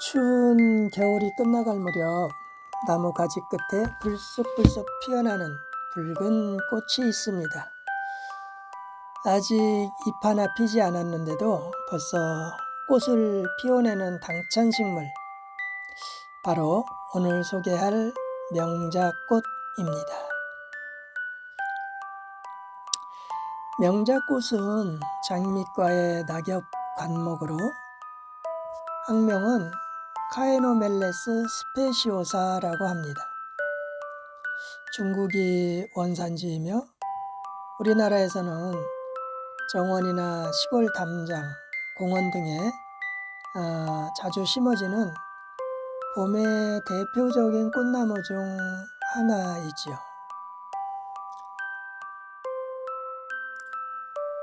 추운 겨울이 끝나갈 무렵 나무 가지 끝에 불쑥불쑥 피어나는 붉은 꽃이 있습니다. 아직 잎 하나 피지 않았는데도 벌써 꽃을 피워내는 당찬식물. 바로 오늘 소개할 명자꽃입니다. 명자꽃은 장미과의 낙엽 관목으로 학명은 카에노멜레스 스페시오사라고 합니다. 중국이 원산지이며 우리나라에서는 정원이나 시골 담장, 공원 등에 아, 자주 심어지는 봄의 대표적인 꽃나무 중 하나이지요.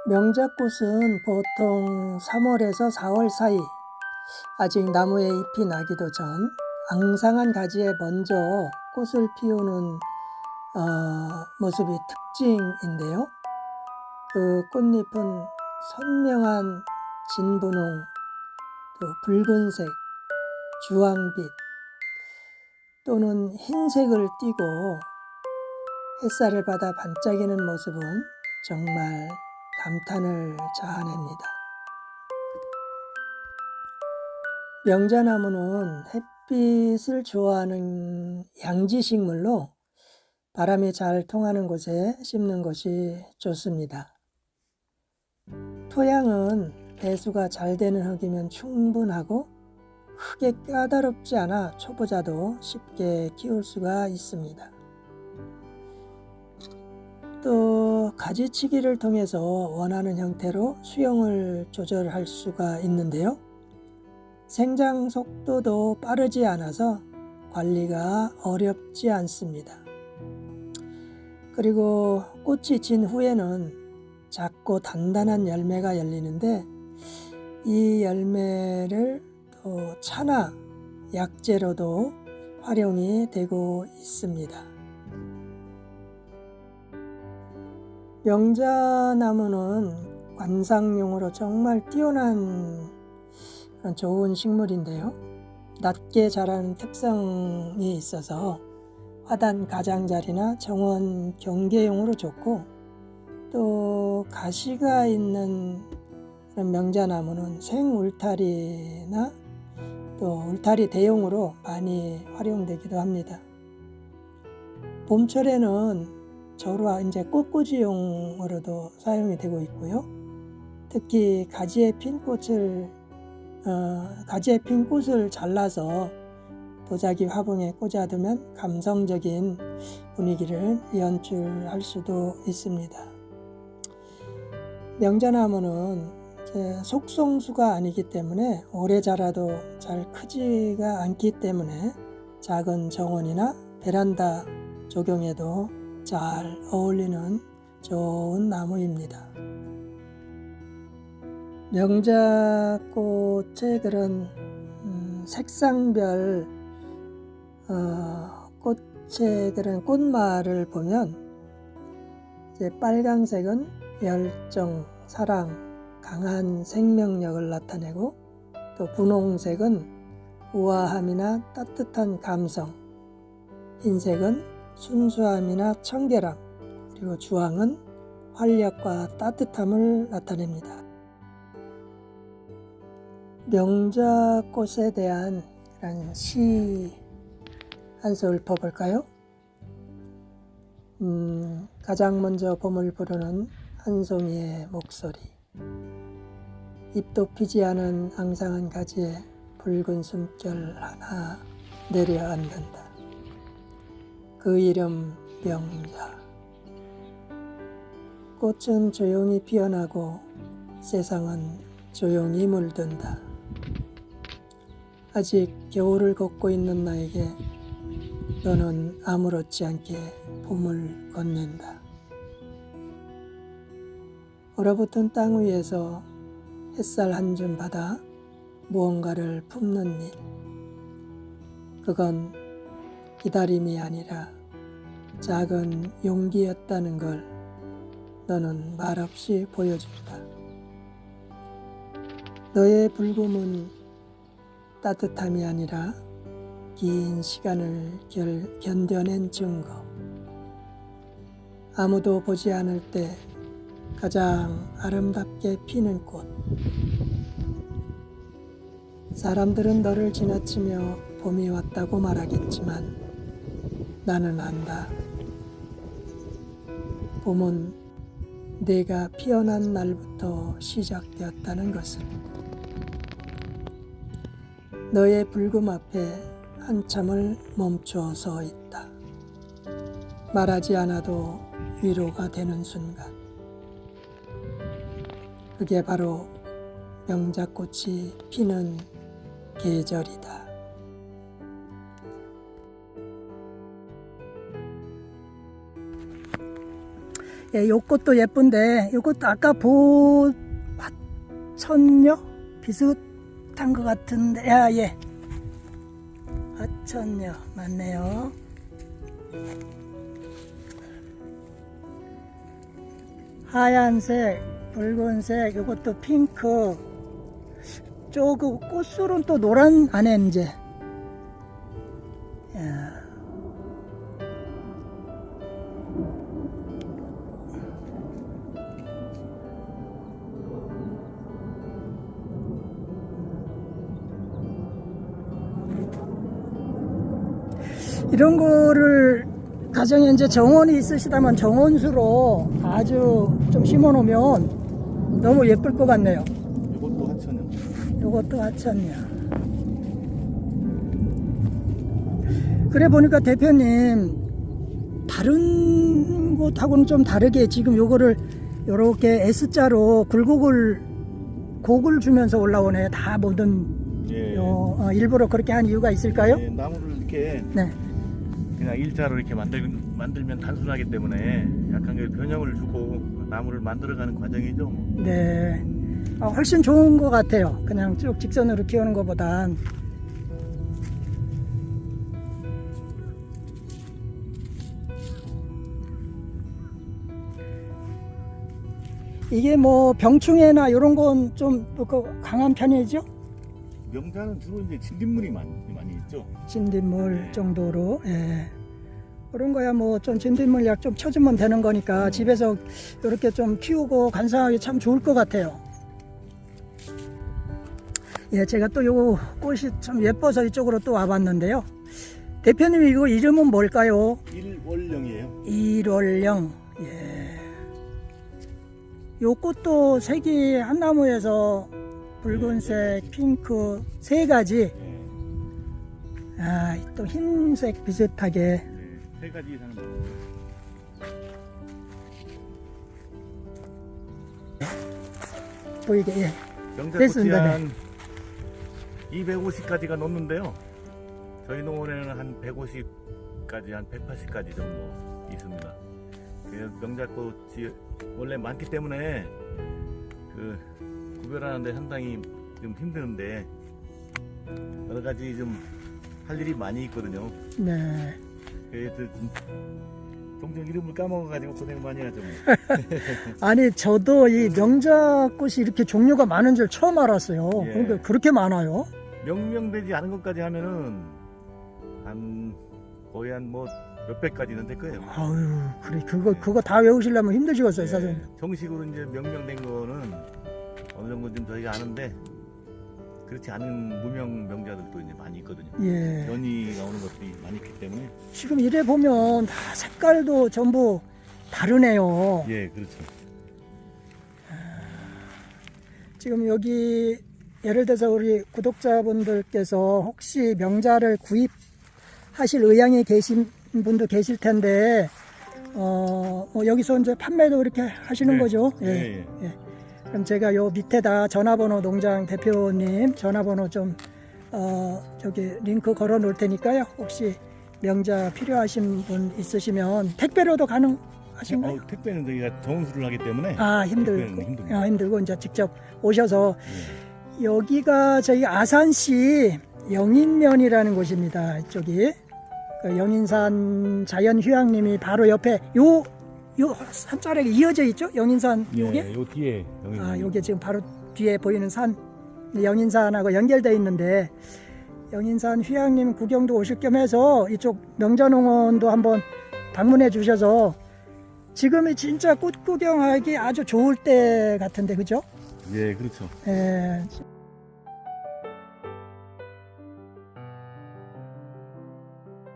명자꽃은 보통 3월에서 4월 사이 아직 나무에 잎이 나기도 전 앙상한 가지에 먼저 꽃을 피우는 어, 모습이 특징인데요. 그 꽃잎은 선명한 진분홍, 또 붉은색, 주황빛 또는 흰색을 띠고 햇살을 받아 반짝이는 모습은 정말 감탄을 자아냅니다. 명자나무는 햇빛을 좋아하는 양지식물로 바람이 잘 통하는 곳에 심는 것이 좋습니다. 토양은 배수가 잘 되는 흙이면 충분하고 크게 까다롭지 않아 초보자도 쉽게 키울 수가 있습니다. 또 가지치기를 통해서 원하는 형태로 수영을 조절할 수가 있는데요. 생장 속도도 빠르지 않아서 관리가 어렵지 않습니다. 그리고 꽃이 진 후에는 작고 단단한 열매가 열리는데 이 열매를 또 차나 약재로도 활용이 되고 있습니다. 명자나무는 관상용으로 정말 뛰어난 좋은 식물인데요. 낮게 자라는 특성이 있어서 화단 가장자리나 정원 경계용으로 좋고 또 가시가 있는 그런 명자나무는 생 울타리나 또 울타리 대용으로 많이 활용되기도 합니다. 봄철에는 저루와 이제 꽃꽂이용으로도 사용이 되고 있고요. 특히 가지에 핀 꽃을 어, 가지에 핀 꽃을 잘라서 도자기 화분에 꽂아두면 감성적인 분위기를 연출할 수도 있습니다. 명자나무는 속성수가 아니기 때문에 오래 자라도 잘 크지가 않기 때문에 작은 정원이나 베란다 조경에도 잘 어울리는 좋은 나무입니다. 명자꽃의 그런 음, 색상별 어, 꽃의 그런 꽃말을 보면 이제 빨강색은 열정, 사랑, 강한 생명력을 나타내고 또 분홍색은 우아함이나 따뜻한 감성, 흰색은 순수함이나 청결함, 그리고 주황은 활력과 따뜻함을 나타냅니다. 명자꽃에 대한 그런 시한소 읊어볼까요? 음, 가장 먼저 봄을 부르는 한 송이의 목소리 잎도 피지 않은 앙상한 가지에 붉은 숨결 하나 내려앉는다. 그 이름 명자 꽃은 조용히 피어나고 세상은 조용히 물든다. 아직 겨울을 걷고 있는 나에게 너는 아무렇지 않게 봄을 건넨다. 얼어붙은 땅 위에서 햇살 한 줌 받아 무언가를 품는 일. 그건 기다림이 아니라 작은 용기였다는 걸 너는 말없이 보여준다. 너의 불금은 따뜻함이 아니라 긴 시간을 결, 견뎌낸 증거. 아무도 보지 않을 때 가장 아름답게 피는 꽃. 사람들은 너를 지나치며 봄이 왔다고 말하겠지만 나는 안다. 봄은 내가 피어난 날부터 시작되었다는 것을. 너의 붉음 앞에 한참을 멈추어 서 있다. 말하지 않아도 위로가 되는 순간. 그게 바로 명작꽃이 피는 계절이다. 예, 요 꽃도 예쁜데 요것도 아까 보 화천녀 비슷 한것 같은데 야 예. 화천녀 맞네요. 하얀색, 붉은색, 요것도 핑크. 저그 꽃술은 또 노란 안에 이제. 이런 거를 가정에 이제 정원이 있으시다면 정원수로 아주 좀 심어 놓으면 너무 예쁠 것 같네요. 이것도 하천이요. 요것도 하천이야. 그래 보니까 대표님 다른 곳하고는 좀 다르게 지금 요거를 요렇게 S자로 굴곡을 곡을 주면서 올라오네. 다 모든 예. 요 어, 일부러 그렇게 한 이유가 있을까요? 예, 나무를 이렇게 네. 그냥 일자로 이렇게 만들, 만들면 단순하기 때문에 약간 그 변형을 주고 나무를 만들어가는 과정이죠. 네. 아, 훨씬 좋은 것 같아요. 그냥 쭉 직선으로 키우는 것보단. 이게 뭐 병충해나 이런 건 좀 강한 편이죠? 명자는 주로 이제 진딧물이 많이, 많이 있죠. 진딧물 네. 정도로. 예. 그런 거야 뭐 좀 진딧물 약 좀 쳐주면 되는 거니까 집에서 이렇게 좀 키우고 관상하기 참 좋을 것 같아요. 예, 제가 또요 꽃이 참 예뻐서 이쪽으로 또 와봤는데요. 대표님 이거 이름은 뭘까요? 일월령이에요. 일월령. 예. 요 꽃도 색이 한 나무에서 붉은색, 핑크 세 가지. 예. 아, 또 흰색 비슷하게. 네, 세 가지 이상은 나오죠. 보이게. 예. 명자꽃이 됐습니다, 네. 한 250까지가 넘는데요. 저희 농원에는 한 150까지, 한 180까지 정도 있습니다. 그 명자꽃이 원래 많기 때문에 그 구별하는데 상당히 좀 힘드는데 여러 가지 좀 할 일이 많이 있거든요. 네. 종종 이름을 까먹어가지고 고생 많이 하죠. 뭐. 아니 저도 이 명자꽃이 이렇게 종류가 많은 줄 처음 알았어요. 예. 그러니까 그렇게 많아요. 명명되지 않은 것까지 하면은 한 거의 한 뭐 몇백 가지는 될 거예요. 아유, 그래 그거 그거 다 외우시려면 힘드시겠어요, 예, 사장님. 정식으로 이제 명명된 거는 어느 정도 좀 저희가 아는데 그렇지 않은 무명 명자들도 이제 많이 있거든요. 예. 변이 나오는 것들이 많이 있기 때문에 지금 이래 보면 다 색깔도 전부 다르네요. 예 그렇죠. 지금 여기 예를 들어서 우리 구독자분들께서 혹시 명자를 구입하실 의향이 계신 분도 계실 텐데 어, 뭐 여기서 이제 판매도 이렇게 하시는 네. 거죠. 예, 예. 그럼 제가 요 밑에다 전화번호 농장 대표님 전화번호 좀 어, 저기 링크 걸어 놓을 테니까요. 혹시 명자 필요하신 분 있으시면 택배로도 가능하신가요? 어, 택배는 저희가 정수를 하기 때문에 아 힘들고. 아, 힘들고 이제 직접 오셔서 예. 여기가 저희 아산시 영인면이라는 곳입니다. 이쪽이 그 영인산 자연휴양림이 바로 옆에 요 요 산자락에 이어져 있죠? 영인산 요게 예, 요 뒤에 여기 아 요게 지금 바로 뒤에 보이는 산 영인산하고 연결되어 있는데 영인산 휴양림 구경도 오실 겸 해서 이쪽 명자농원도 한번 방문해 주셔서 지금이 진짜 꽃 구경하기 아주 좋을 때 같은데 그죠? 예, 그렇죠. 예,